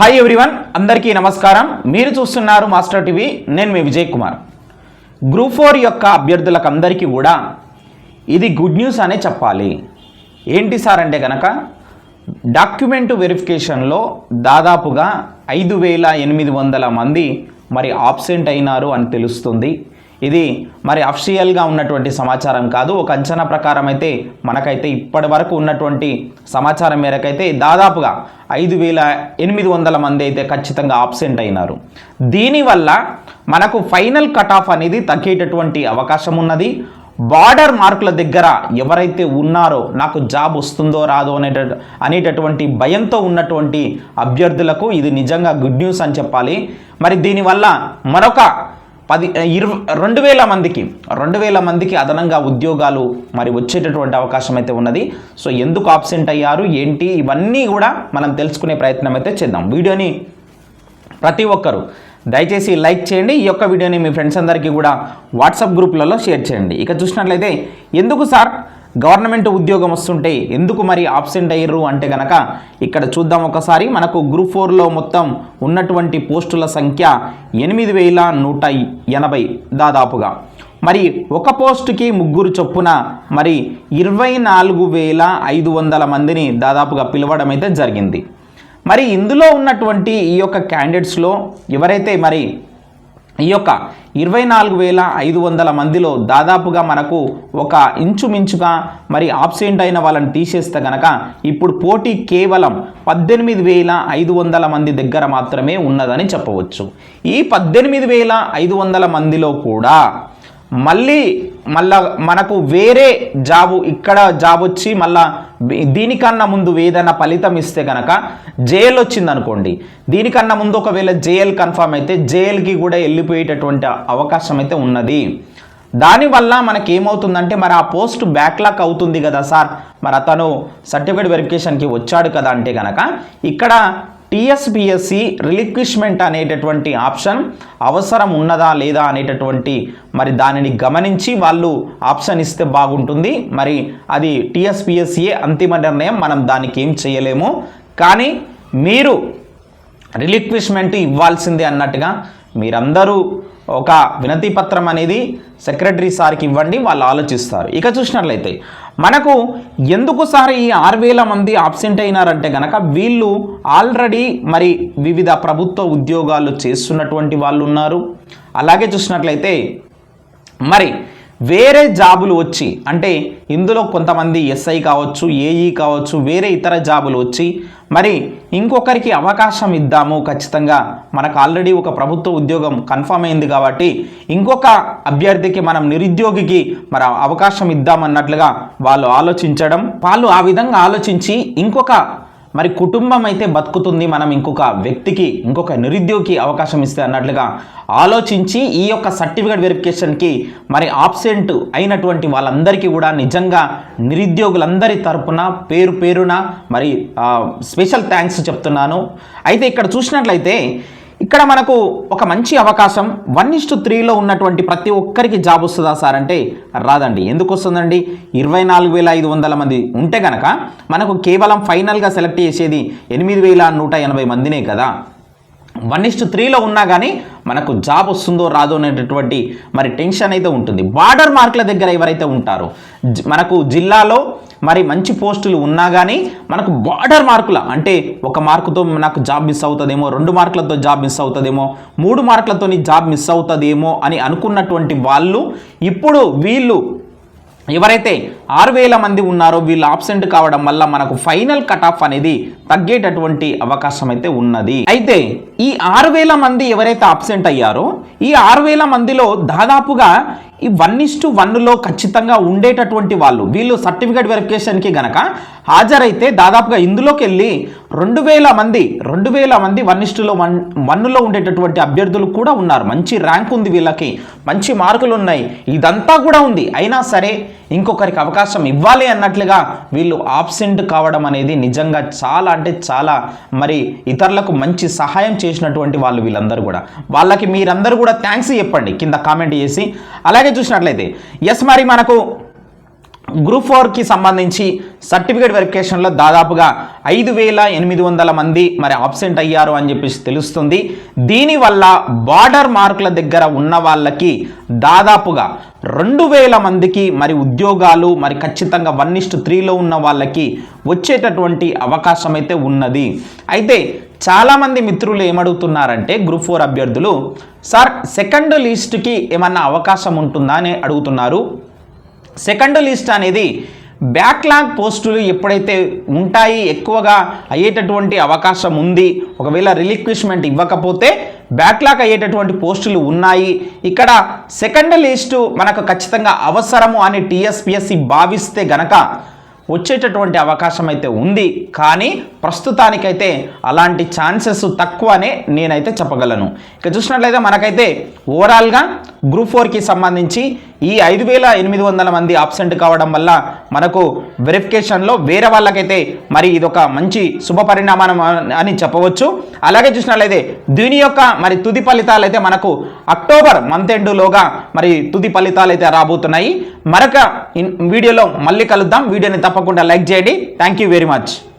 Hi everyone అందరికీ నమస్కారం. మీరు చూస్తున్నారు మాస్టర్ టీవీ నేను మీ విజయ్ కుమార్. గ్రూప్ ఫోర్ యొక్క అభ్యర్థులకు అందరికీ కూడా ఇది గుడ్ న్యూస్ అనే చెప్పాలి. ఏంటి సార్ అంటే కనుక డాక్యుమెంట్ వెరిఫికేషన్లో దాదాపుగా ఐదు వేల ఎనిమిది వందల మంది మరి ఆబ్సెంట్ అయినారు అని తెలుస్తుంది. ఇది మరి అఫిషియల్గా ఉన్నటువంటి సమాచారం కాదు. ఒక అంచనా ప్రకారం అయితే మనకైతే ఇప్పటి వరకు ఉన్నటువంటి సమాచారం మేరకైతే దాదాపుగా ఐదు వేల ఎనిమిది వందల మంది అయితే ఖచ్చితంగా ఆబ్సెంట్ అయినారు. దీనివల్ల మనకు ఫైనల్ కట్ ఆఫ్ అనేది తగ్గేటటువంటి అవకాశం ఉన్నది. బార్డర్ మార్కుల దగ్గర ఎవరైతే ఉన్నారో నాకు జాబ్ వస్తుందో రాదో అనేట అనేటటువంటి భయంతో ఉన్నటువంటి అభ్యర్థులకు ఇది నిజంగా గుడ్ న్యూస్ అని చెప్పాలి. మరి దీనివల్ల మరొక పది ఇరవై రెండు వేల మందికి రెండు వేల మందికి అదనంగా ఉద్యోగాలు మరి వచ్చేటటువంటి అవకాశం అయితే ఉన్నది. సో ఎందుకు ఆబ్సెంట్ అయ్యారు ఏంటి ఇవన్నీ కూడా మనం తెలుసుకునే ప్రయత్నం అయితే చేద్దాం. వీడియోని ప్రతి ఒక్కరూ దయచేసి లైక్ చేయండి. ఈ యొక్క వీడియోని మీ ఫ్రెండ్స్ అందరికీ కూడా వాట్సాప్ గ్రూప్లలో షేర్ చేయండి. ఇక చూసినట్లయితే ఎందుకు సార్ గవర్నమెంట్ ఉద్యోగం వస్తుంటే ఎందుకు మరి ఆబ్సెంట్ అయ్యారు అంటే కనుక ఇక్కడ చూద్దాం ఒకసారి. మనకు గ్రూప్ ఫోర్లో మొత్తం ఉన్నటువంటి పోస్టుల సంఖ్య ఎనిమిది వేల నూట ఎనభై దాదాపుగా. మరి ఒక పోస్టుకి ముగ్గురు చొప్పున మరి ఇరవై నాలుగు వేల ఐదు వందల మందిని దాదాపుగా పిలవడం అయితే జరిగింది. మరి ఇందులో ఉన్నటువంటి ఈ యొక్క క్యాండిడేట్స్లో ఎవరైతే మరి ఈ యొక్క ఇరవై నాలుగు వేల ఐదు వందల మందిలో దాదాపుగా మనకు ఒక ఇంచుమించుగా మరి ఆబ్సెంట్ అయిన వాళ్ళని తీసేస్తే గనక ఇప్పుడు పోటీ కేవలం పద్దెనిమిది వేల ఐదు వందల మంది దగ్గర మాత్రమే ఉన్నదని చెప్పవచ్చు. ఈ పద్దెనిమిది వేల ఐదు వందల మందిలో కూడా మళ్ళీ మళ్ళా మనకు వేరే జాబు ఇక్కడ జాబ్ వచ్చి మళ్ళా దీనికన్నా ముందు ఏదైనా ఫలితం ఇస్తే కనుక జేఎల్ వచ్చింది అనుకోండి దీనికన్నా ముందు ఒకవేళ జేఎల్ కన్ఫామ్ అయితే జేఎల్కి కూడా వెళ్ళిపోయేటటువంటి అవకాశం అయితే ఉన్నది. దానివల్ల మనకి ఏమవుతుందంటే మరి ఆ పోస్ట్ బ్యాక్లాక్ అవుతుంది కదా సార్. మరి అతను సర్టిఫికేట్ వెరిఫికేషన్కి వచ్చాడు కదా అంటే కనుక ఇక్కడ టీఎస్పిఎస్సి రిలిక్విష్మెంట్ అనేటటువంటి ఆప్షన్ అవసరం ఉన్నదా లేదా అనేటటువంటి మరి దానిని గమనించి వాళ్ళు ఆప్షన్ ఇస్తే బాగుంటుంది. మరి అది టీఎస్పిఎస్సిఏ అంతిమ నిర్ణయం మనం దానికి ఏం చేయలేము. కానీ మీరు రిలిక్విష్మెంట్ ఇవ్వాల్సిందే అన్నట్టుగా మీరందరూ ఒక వినతిపత్రం అనేది సెక్రటరీ సార్కి ఇవ్వండి వాళ్ళు ఆలోచిస్తారు. ఇక చూసినట్లయితే మనకు ఎందుకు సార్ ఈ ఆరు వేల మంది ఆబ్సెంట్ అయినారంటే కనుక వీళ్ళు ఆల్రెడీ మరి వివిధ ప్రభుత్వ ఉద్యోగాలు చేస్తున్నటువంటి వాళ్ళు ఉన్నారు. అలాగే చూసినట్లయితే మరి వేరే జాబులు వచ్చి అంటే ఇందులో కొంతమంది ఎస్ఐ కావచ్చు ఏఈ కావచ్చు వేరే ఇతర జాబులు వచ్చి మరి ఇంకొకరికి అవకాశం ఇద్దాము ఖచ్చితంగా. మనకు ఆల్రెడీ ఒక ప్రభుత్వ ఉద్యోగం కన్ఫర్మ్ అయింది కాబట్టి ఇంకొక అభ్యర్థికి మనం నిరుద్యోగికి మరి అవకాశం ఇద్దామన్నట్లుగా వాళ్ళు ఆలోచించడం వాళ్ళు ఆ విధంగా ఆలోచించి ఇంకొక మరి కుటుంబం అయితే బతుకుతుంది మనం ఇంకొక వ్యక్తికి ఇంకొక నిరుద్యోగికి అవకాశం ఇస్తే అన్నట్లుగా ఆలోచించి ఈ యొక్క సర్టిఫికేట్ వెరిఫికేషన్కి మరి ఆబ్సెంట్ అయినటువంటి వాళ్ళందరికీ కూడా నిజంగా నిరుద్యోగులందరి తరపున పేరు పేరున మరి స్పెషల్ థ్యాంక్స్ చెప్తున్నాను. అయితే ఇక్కడ చూసినట్లయితే ఇక్కడ మనకు ఒక మంచి అవకాశం వన్ ఇస్టు త్రీలో ఉన్నటువంటి ప్రతి ఒక్కరికి జాబ్ వస్తుందా సార్ అంటే రాదండి. ఎందుకు వస్తుందండి? ఇరవై నాలుగు వేల ఐదు వందల మంది ఉంటే కనుక మనకు కేవలం ఫైనల్గా సెలెక్ట్ చేసేది ఎనిమిది వేల నూట ఎనభై మందినే కదా. వన్ ఇస్టు త్రీలో ఉన్నా కానీ మనకు జాబ్ వస్తుందో రాదో అనేటటువంటి మరి టెన్షన్ అయితే ఉంటుంది. బార్డర్ మార్కుల దగ్గర ఎవరైతే ఉంటారో జి- మనకు జిల్లాలో మరి మంచి పోస్టులు ఉన్నా కానీ మనకు బార్డర్ మార్కుల అంటే ఒక మార్కుతో నాకు జాబ్ మిస్ అవుతుందేమో రెండు మార్కులతో జాబ్ మిస్ అవుతుందేమో మూడు మార్కులతో జాబ్ మిస్ అవుతుందేమో అని అనుకున్నటువంటి వాళ్ళు ఇప్పుడు వీళ్ళు ఎవరైతే ఆరు వేల మంది ఉన్నారో వీళ్ళు ఆబ్సెంట్ కావడం వల్ల మనకు ఫైనల్ కట్ ఆఫ్ అనేది తగ్గేటటువంటి అవకాశం అయితే ఉన్నది. అయితే ఈ ఆరు వేల మంది ఎవరైతే ఆబ్సెంట్ అయ్యారో ఈ ఆరు వేల మందిలో దాదాపుగా ఈ వన్ ఇస్టు వన్లో ఖచ్చితంగా ఉండేటటువంటి వాళ్ళు వీళ్ళు సర్టిఫికేట్ వెరిఫికేషన్కి గనక హాజరైతే దాదాపుగా ఇందులోకి వెళ్ళి రెండు వేల మంది రెండు వేల మంది వన్ ఇస్టులో వన్ వన్లో ఉండేటటువంటి అభ్యర్థులు కూడా ఉన్నారు. మంచి ర్యాంక్ ఉంది వీళ్ళకి మంచి మార్కులు ఉన్నాయి. ఇదంతా కూడా ఉంది. అయినా సరే ఇంకొకరికి అవకాశం ఇవ్వాలి అన్నట్లుగా వీళ్ళు ఆబ్సెంట్ కావడం అనేది నిజంగా చాలా అంటే చాలా మరి ఇతరులకు మంచి సహాయం చేసినటువంటి వాళ్ళు వీళ్ళందరూ కూడా. వాళ్ళకి మీరందరూ కూడా థ్యాంక్స్ చెప్పండి. కింద కామెంట్ చేసి. అలాగే చూసినట్లయితే ఎస్ మరి మనకు గ్రూప్ ఫోర్కి సంబంధించి సర్టిఫికేట్ వెరిఫికేషన్లో దాదాపుగా ఐదు వేల ఎనిమిది వందల మంది మరి ఆబ్సెంట్ అయ్యారు అని చెప్పేసి తెలుస్తుంది. దీనివల్ల బార్డర్ మార్కుల దగ్గర ఉన్న వాళ్ళకి దాదాపుగా రెండు వేల మందికి మరి ఉద్యోగాలు మరి ఖచ్చితంగా వన్ ఇస్ట్ త్రీలో ఉన్న వాళ్ళకి వచ్చేటటువంటి అవకాశం అయితే ఉన్నది. అయితే చాలామంది మిత్రులు ఏమడుగుతున్నారంటే గ్రూప్ ఫోర్ అభ్యర్థులు సార్ సెకండ్ లిస్ట్కి ఏమన్నా అవకాశం ఉంటుందా? అని అడుగుతున్నారు. సెకండ్ లిస్ట్ అనేది బ్యాక్లాగ్ పోస్టులు ఎప్పుడైతే ఉంటాయి ఎక్కువగా అయ్యేటటువంటి అవకాశం ఉంది ఒకవేళ రిలిక్విష్మెంట్ ఇవ్వకపోతే బ్యాక్లాగ్ అయ్యేటటువంటి పోస్టులు ఉన్నాయి. ఇక్కడ సెకండ్ లిస్టు మనకు ఖచ్చితంగా అవసరము అని టీఎస్పిఎస్సి భావిస్తే గనక వచ్చేటటువంటి అవకాశం అయితే ఉంది. కానీ ప్రస్తుతానికైతే అలాంటి ఛాన్సెస్ తక్కువనే నేనైతే చెప్పగలను. ఇక చూసినట్లయితే మనకైతే ఓవరాల్గా గ్రూప్ ఫోర్కి సంబంధించి ఈ ఐదు వేల ఎనిమిది వందల మంది ఆబ్సెంట్ కావడం వల్ల మనకు వెరిఫికేషన్లో వేరే వాళ్ళకైతే మరి ఇదొక మంచి శుభ పరిణామం అని చెప్పవచ్చు. అలాగే చూసినట్లయితే దీని యొక్క మరి తుది ఫలితాలు అయితే మనకు అక్టోబర్ మంత్ ఎండులోగా మరి తుది ఫలితాలు అయితే రాబోతున్నాయి. మరొక ఇన్- వీడియోలో మళ్ళీ కలుద్దాం. వీడియోని తప్పకుండా లైక్ చేయండి. Thank you very much